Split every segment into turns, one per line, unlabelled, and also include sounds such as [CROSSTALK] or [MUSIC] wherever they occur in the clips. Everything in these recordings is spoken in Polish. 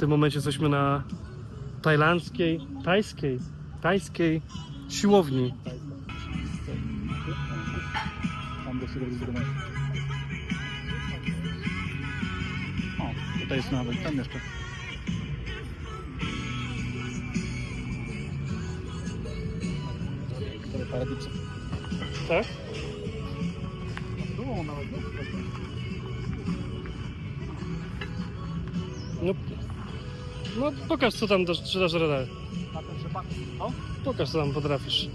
tym momencie jesteśmy na tajlandzkiej, tajskiej, tajskiej siłowni.
Tam. O, tutaj jest nawet, tam jeszcze.
Tak?
Było nawet, no.
No, no pokaż co tam dasz, czy dasz radę.
Na no.
Pokaż co tam potrafisz.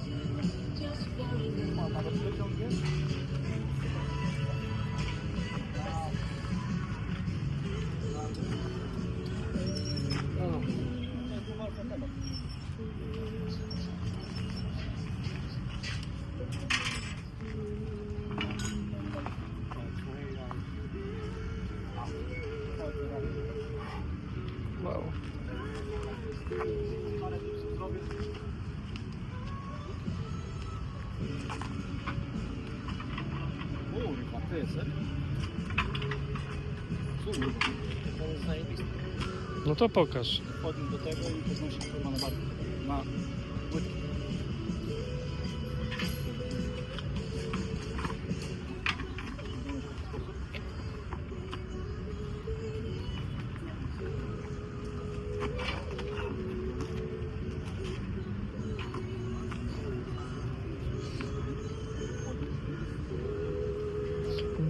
To jest zajebiste.
No to pokaż.
Wchodzisz do tego i to znosi kurwa na barkę. Na łydki.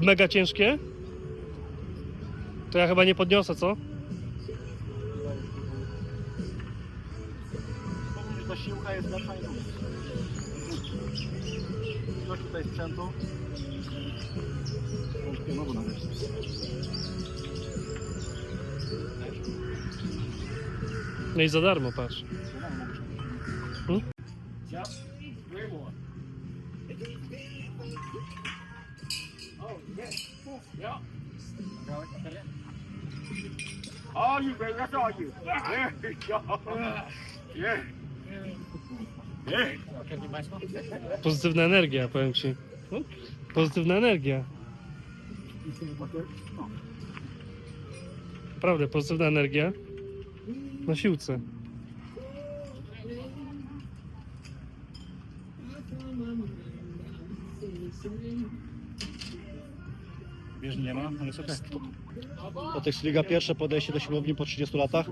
Mega ciężkie? To ja chyba nie podniosę, co?
Ta siłka jest niż Coś tutaj sprzętu. Nawet.
No i za darmo, patrz. Hmm?
Oh, yeah. Yeah. All you, baby. That's all you. There you go. Yeah. Yeah.
Pozytywna energia, powiem ci. Pozytywna energia. Naprawdę, pozytywna energia na siłce.
Wiesz, nie ma, ale jest okej. To też liga pierwsze podejście do siłowni po 30 latach.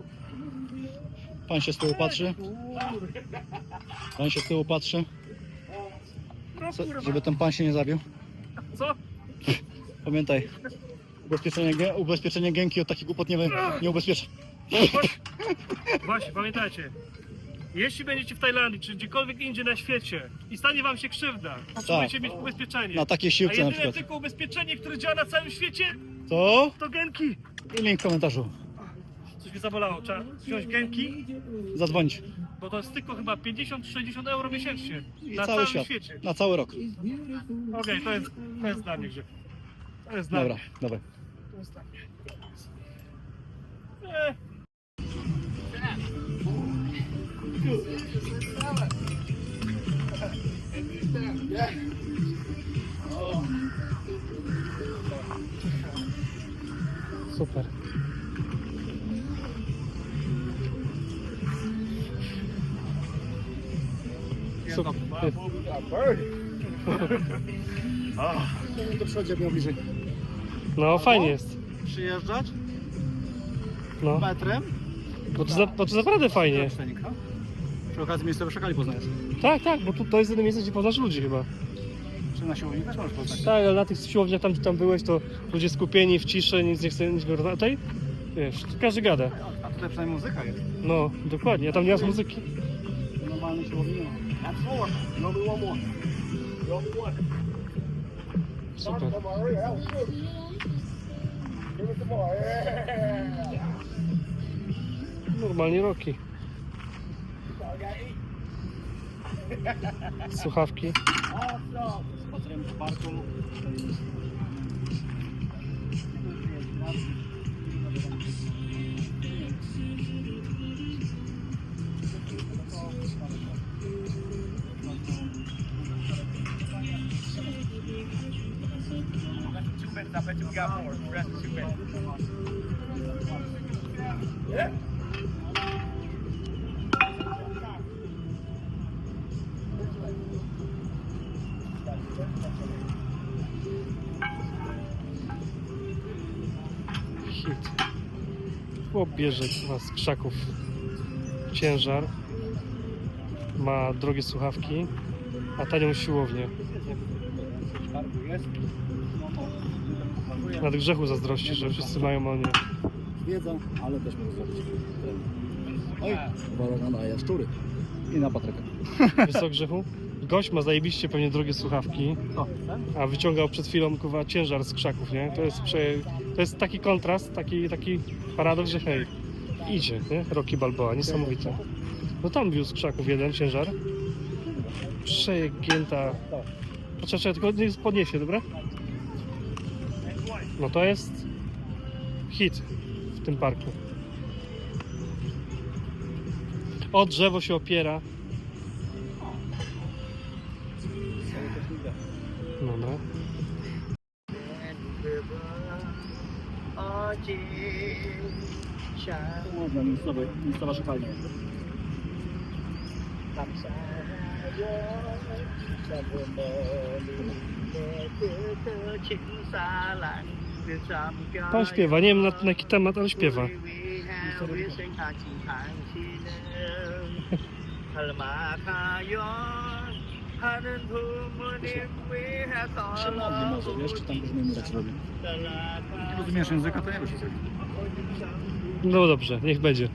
Pan się z tyłu patrzy. Pan się z tyłu patrzy. Co, żeby ten pan się nie zabił.
Co?
Pamiętaj. Ubezpieczenie, ubezpieczenie gęki od takich głupot nie, nie ubezpiecza.
Właśnie, pamiętajcie. Jeśli będziecie w Tajlandii, czy gdziekolwiek indziej na świecie i stanie wam się krzywda, potrzebujecie mieć ubezpieczenie.
Na takiej
A
siłce na
jedyne
przykład.
tylko ubezpieczenie, które działa na całym świecie,
To
to genki.
i link w komentarzu.
Coś mnie zabolało, trzeba wziąć genki,
Zadzwonić.
bo to jest tylko chyba 50-60 euro miesięcznie.
I
na
cały
całym
świat.
świecie.
Na cały rok.
Okej, to, jest, to jest dla mnie grzech. To jest dla
Dobra,
mnie.
dawaj.
To jest dla mnie. Super. Super. [LAUGHS]
To przychodzi miał bliżej.
No fajnie jest.
Przyjeżdżać
No.
metrem.
Bo to, za, bo to naprawdę fajnie.
Przenik, no. Przy okazji miejscowe szakali poznajesz.
Tak, tak, bo tu, to jest jedyne miejsce, gdzie poznasz ludzi chyba.
Czy na siłowni też możesz poznać.
Tak, ale na tych siłowniach tam, gdzie tam byłeś, to ludzie skupieni w ciszy, nic nie chce, nic nie A tutaj, wiesz, każdy gada.
A tutaj przynajmniej muzyka jest.
No, dokładnie, a tam nie ma muzyki.
Normalnej siłowni nie ma. That's four. No more. No.
Super. Normalnie roki. Słuchawki.
Spacerem po parku.
I bet you we got more. Rest of two minutes. Yeah. Hit.
Chłop bierze chyba z krzaków ciężar. Ma drogie słuchawki, a tanią siłownię. Nad grzechu zazdrości, że wszyscy mają o nie.
Wiedzą, ale też mogą zrobić. Oj, balona na jaszczury i na
patryka. Wysok grzechu? Gość ma zajebiście pewnie drogie słuchawki, a wyciągał przed chwilą kurwa ciężar z krzaków, nie? To jest, prze... to jest taki kontrast, taki, taki paradoks, że hej, idzie, nie? Rocky Balboa, niesamowite. No tam wiózł z krzaków jeden ciężar. Przegięta. Poczekaj, tylko nie podniesie, dobra? No to jest hit w tym parku. O drzewo się opiera.
Można, miejscowa szukalnia.
Pan śpiewa, nie wiem na, na jaki temat, ale śpiewa. [LAUGHS]
Się modli może, wiesz, czy tam różne murek robi. Nie rozumiesz języka, to nie wiesz.
No dobrze, niech będzie.